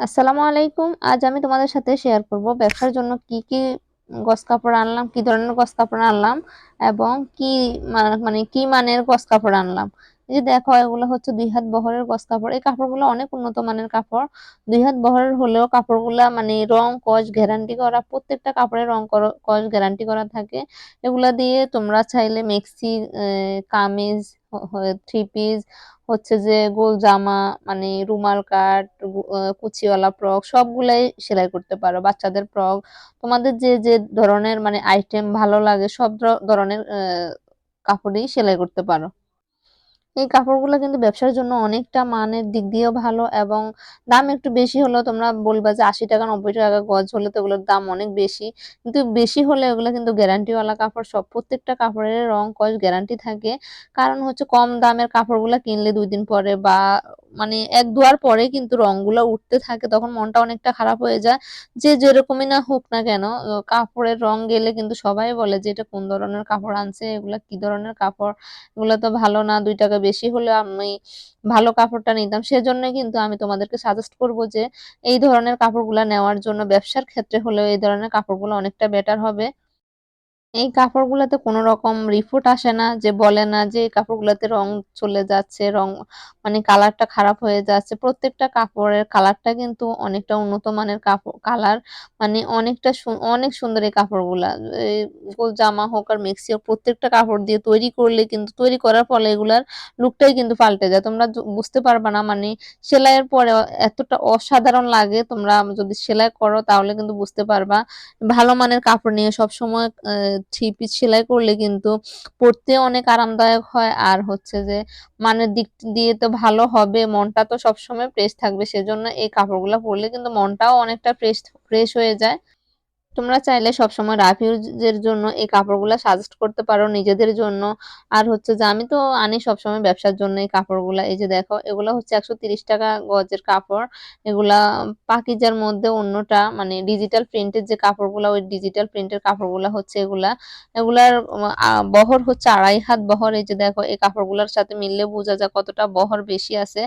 আসসালামু আলাইকুম। আজ আমি তোমাদের সাথে শেয়ার করব ব্যবসার জন্য কি কি গস কাপড় আনলাম, কি ধরনের গস কাপড় আনলাম এবং কি মানে কি মানের গস কাপড় আনলাম। এই যে দেখো, এগুলো হচ্ছে দুই হাত বহরের গস কাপড়। এই কাপড়গুলো অনেক উন্নত মানের কাপড়। দুই হাত বহরের হলেও কাপড়গুলা মানে রং কস গ্যারান্টি করা, প্রত্যেকটা কাপড়ের রং কস গ্যারান্টি করা থাকে। এগুলা দিয়ে তোমরা চাইলে মেক্সি কামিজ থ্রি পিস হচ্ছে যে গোল জামা মানে রুমাল কাট কুচিওয়ালা ফ্রক সবগুলাই সেলাই করতে পারো, বাচ্চাদের ফ্রক। তোমাদের যে যে ধরনের মানে আইটেম ভালো লাগে, সব ধরনের কাপড়ই সেলাই করতে পারো। এই কাপড়গুলো কিন্তু ব্যবসার জন্য অনেকটা মানের দিক দিয়েও ভালো এবং দাম একটু বেশি হলেও তোমরা বলবা যে আশি টাকা, নব্বই টাকা গজ হলে তো এগুলোর দাম অনেক বেশি। কিন্তু বেশি হলে এগুলো কিন্তু গ্যারান্টিওয়ালা কাপড়, সব প্রত্যেকটা কাপড়ের রং কস গ্যারান্টি থাকে। কারণ হচ্ছে কম দামের কাপড়গুলো কিনলে দুই দিন পরে বা মানে এক দুয়ার পরে কিন্তু রংগুলো উঠতে থাকে, তখন মনটা অনেকটা খারাপ হয়ে যায়। যে যেরকমই না হোক না কেন কাপড়ের রং গেলে কিন্তু সবাই বলে যে এটা কোন ধরনের কাপড় আনছে, এগুলা কি ধরনের কাপড়? এগুলো তো ভালো না, দুই টাকা বেশি হলে আমি ভালো কাপড়টা নিতাম। সেজন্য কিন্তু আমি তোমাদেরকে সাজেস্ট করব যে, এই ধরনের কাপড়গুলো নেওয়ার জন্য ব্যবসার ক্ষেত্রে হলেও এই ধরনের কাপড়গুলো অনেকটা বেটার হবে। এই কাপড়গুলোতে কোনো রকম রিফুট আসে না যে বলে না যে এই কাপড়গুলোতে রং চলে যাচ্ছে, রং মানে কালারটা খারাপ হয়ে যাচ্ছে। প্রত্যেকটা কাপড়ের কালারটা কিন্তু অনেকটা উন্নত মানের কাপড়, কালার মানে অনেকটা অনেক সুন্দর এই কাপড়গুলা। গোল জামা হোক আর মেক্সি হোক, প্রত্যেকটা কাপড় দিয়ে তৈরি করলে কিন্তু, তৈরি করার ফলে এগুলার লুকটাই কিন্তু পাল্টে যায়। তোমরা বুঝতে পারবা না মানে সেলাইয়ের পরে এতটা অসাধারণ লাগে। তোমরা যদি সেলাই করো তাহলে কিন্তু বুঝতে পারবা ভালো মানের কাপড় নিয়ে সব সময় থ্রি সেলাই করলে কিন্তু পড়তে অনেক আরামদায়ক হয়। আর হচ্ছে যে মানে দিক দিয়ে তো ভালো হবে, মনটা তো সবসময় ফ্রেশ থাকবে। সেজন্য এই কাপড়গুলো পরলে কিন্তু মনটাও অনেকটা ফ্রেশ ফ্রেশ হয়ে যায়। তোমরা চাইলে সবসময় রাফ ইউজের জন্য এই কাপড়গুলো সাজেস্ট করতে পারো নিজেদের জন্য। আর হচ্ছে যে আমি তো আনি সবসময় ব্যবসার জন্য এই কাপড়গুলো। এই যে দেখো, এগুলো হচ্ছে একশো তিরিশ টাকা গজের কাপড়। এগুলা পাকিজার মধ্যে অন্যটা মানে ডিজিটাল প্রিন্টের যে কাপড়গুলো, ওই ডিজিটাল প্রিন্টের কাপড়গুলো হচ্ছে এগুলা। এগুলার বহর হচ্ছে আড়াই হাত বহর। এই যে দেখো, এই কাপড়গুলোর সাথে মিললে বোঝা যায় কতটা বহর বেশি আছে।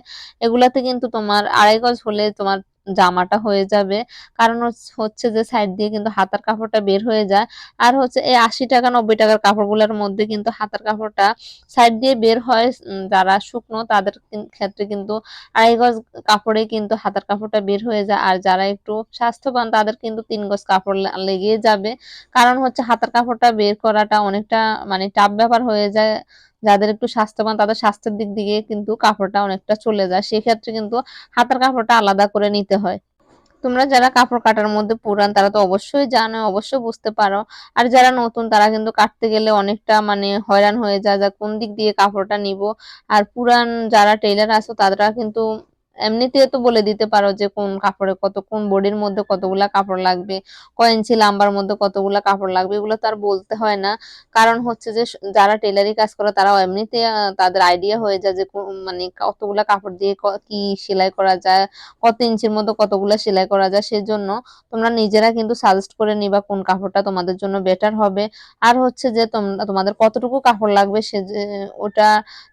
এগুলাতে কিন্তু তোমার আড়াই গজ হলে তোমার জামাটা হয়ে যাবে। কারণ হচ্ছে যে সাইড দিয়ে কিন্তু হাতার কাপড়টা বের হয়ে যায়। আর হচ্ছে এই আশি টাকা, নব্বই টাকার কাপড়গুলোর মধ্যে কিন্তু হাতার কাপড়টা সাইড দিয়ে বের হয়। যারা শুকনো তাদের ক্ষেত্রে কিন্তু আড়াই গজ কাপড়ে কিন্তু হাতার কাপড়টা বের হয়ে যায়। আর যারা একটু স্বাস্থ্যবান তাদের কিন্তু তিন গজ কাপড় লেগে যাবে। কারণ হচ্ছে হাতার কাপড়টা বের করাটা অনেকটা মানে টাফ ব্যাপার হয়ে যায়। যাদের একটু স্বাস্থ্যবান, তাদের স্বাস্থ্যের দিক দিয়ে কিন্তু কাপড়টা অনেকটা চলে যায়। সেক্ষেত্রে কিন্তু হাতের কাপড়টা আলাদা করে নিতে হয়। তোমরা যারা কাপড় কাটার মধ্যে পুরান, তারা তো অবশ্যই জানো, অবশ্যই বুঝতে পারো। আর যারা নতুন, তারা কিন্তু কাটতে গেলে অনেকটা মানে হয়রান হয়ে যায় যা কোন দিক দিয়ে কাপড়টা নিব। আর পুরান যারা টেইলার আছে তারা কিন্তু এমনিতে তো বলে দিতে পারো যে কোন কাপড়ে কত, কোন বডির মধ্যে কতগুলা কাপড় লাগবে, কয় ইঞ্চি লাম্বার মধ্যে কতগুলা কাপড় লাগবে, এগুলো তো আর বলতে হয় না। কারণ হচ্ছে যে যারা টেলারি কাজ করে তারা এমনিতে তাদের আইডিয়া হয়ে যায় যে মানে কতগুলা কাপড় দিয়ে কি সেলাই করা যায়, কত ইঞ্চির মধ্যে কতগুলো সেলাই করা যায়, সেজন্য তোমরা নিজেরা কিন্তু সাজেস্ট করে নিবা কোন কাপড়টা তোমাদের জন্য বেটার হবে। আর হচ্ছে যে তোমরা তোমাদের কতটুকু কাপড় লাগবে সে ওটা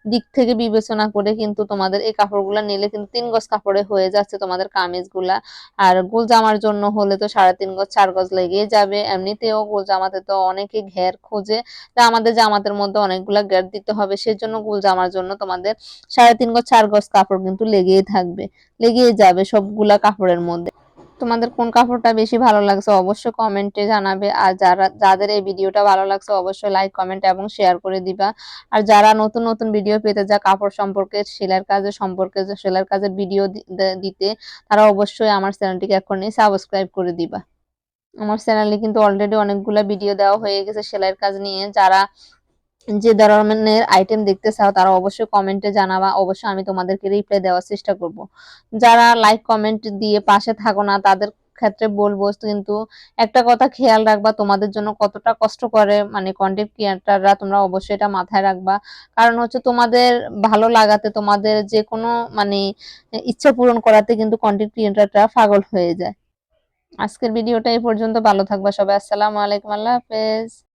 দিক থেকে বিবেচনা করে কিন্তু তোমাদের এই কাপড়গুলো নিলে কিন্তু তিন গজ কাপড়ে হয়ে যাচ্ছে তোমাদের কামিজগুলা। আর গোল জামার জন্য হলে তো সাড়ে তিন গজ, চার গজ লেগেই যাবে। এমনিতেও গোল জামাতে তো অনেকে ঘের খোঁজে। তা আমাদের জামাতের মধ্যে অনেকগুলা ঘের দিতে হবে। সেজন্য গোল জামার জন্য তোমাদের সাড়ে তিন গজ, চার গজ কাপড় কিন্তু লেগেই থাকবে। লেগেই যাবে সবগুলা কাপড়ের মধ্যে। তোমাদের কোন কাপড়টা বেশি ভালো লাগছে অবশ্যই কমেন্টে জানাবে। আর যারা, যাদের এই ভিডিওটা ভালো লাগছে অবশ্যই লাইক, কমেন্ট এবং শেয়ার করে দিবা। আর যারা নতুন নতুন ভিডিও পেতে যা কাপড় সম্পর্কে, সেলাইয়ের কাজের সম্পর্কে, যে সেলাইয়ের কাজের ভিডিও দিতে, তারা অবশ্যই আমার চ্যানেলটিকে এখনই সাবস্ক্রাইব করে দিবা। আমার চ্যানেলে কিন্তু অলরেডি অনেকগুলো ভিডিও দেওয়া হয়ে গেছে সেলাইয়ের কাজ নিয়ে। যারা যে ধরনের আইটেম দেখতে চাও, তারা অবশ্যই কমেন্টে জানাবা। অবশ্যই আমি তোমাদেরকে রিপ্লাই দেওয়ার চেষ্টা করব। যারা লাইক কমেন্ট দিয়ে পাশে থাকো না, তাদের ক্ষেত্রে বলব কিন্তু একটা কথা খেয়াল রাখবা, তোমাদের জন্য কতটা কষ্ট করে মানে কন্টেন্ট ক্রিয়েটাররা তোমরা অবশ্যই এটা মাথায় রাখবা। কারণ হচ্ছে তোমাদের ভালো লাগাতে, তোমাদের যে কোনো মানে ইচ্ছা পূরণ করাতে কিন্তু কন্টেন্ট ক্রিয়েটাররা পাগল হয়ে যায়। আজকের ভিডিওটা এই পর্যন্ত। ভালো থাকবা সবাই। আসসালামু আলাইকুম। আল্লাহ হাফেজ।